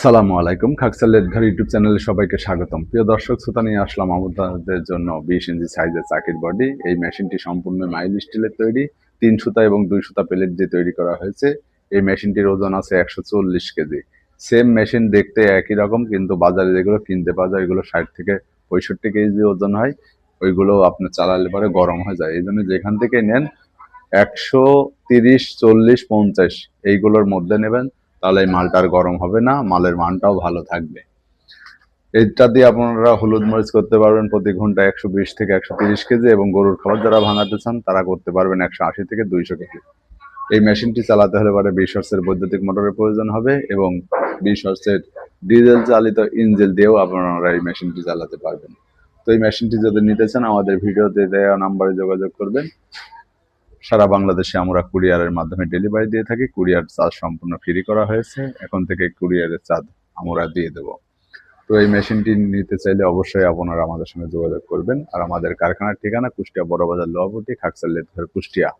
আসসালামু আলাইকুম। খাকসালের ঘর ইউটিউব চ্যানেলে সবাইকে স্বাগতম। প্রিয় দর্শক, শ্রোতা নিয়ে আসলাম আমাদের জন্য বিশ ইঞ্চি সাইজের চাকির বডি। এই মেশিনটি সম্পূর্ণ মাইল স্টিলের তৈরি। তিন সুতা এবং দুই সুতা প্লেট দিয়ে তৈরি করা হয়েছে। এই মেশিনটির ওজন আছে একশো চল্লিশ কেজি। সেম মেশিন দেখতে একই রকম, কিন্তু বাজারে যেগুলো কিনতে পাওয়া যায় এগুলো ষাট থেকে পঁয়ষট্টি কেজি ওজন হয়। ওইগুলো আপনি চালালে পরে গরম হয়ে যায়। এই জন্য যেখান থেকে নেন, একশো তিরিশ, চল্লিশ, পঞ্চাশ, এইগুলোর মধ্যে নেবেন। তাহলে এই মালটা আর গরম হবে না, মালের মানটাও ভালো থাকবে। এটা দিয়ে আপনারা হলুদ মরিচ করতে পারবেন প্রতি ঘণ্টা একশো বিশ থেকে একশো তিরিশ কেজি এবং গরুর খাবার যারা ভাঙাতে চান, তারা করতে পারবেন একশো আশি থেকে দুইশো কেজি। এই মেশিনটি চালাতে হলে পরে বিশ হর্সের বৈদ্যুতিক মোটরের প্রয়োজন হবে এবং বিশ হর্সের ডিজেল চালিত ইঞ্জিল দিয়েও আপনারা এই মেশিনটি চালাতে পারবেন। তো এই মেশিনটি যদি নিতে চান, আমাদের ভিডিওতে দেওয়া নাম্বারে যোগাযোগ করবেন। সারা বাংলাদেশে আমরা কুরিয়ারের মাধ্যমে ডেলিভারি দিয়ে থাকি। কুরিয়ার চার্জ সম্পূর্ণ ফ্রি করা হয়েছে। এখন থেকে কুরিয়ারের চার্জ আমরা দিয়ে দেব। তো এই মেশিনটি নিতে চাইলে অবশ্যই আপনারা আমাদের সঙ্গে যোগাযোগ করবেন। আর আমাদের কারখানার ঠিকানা কুষ্টিয়া বড়বাজার লোহাপটি খাকসাল কুষ্টিয়া।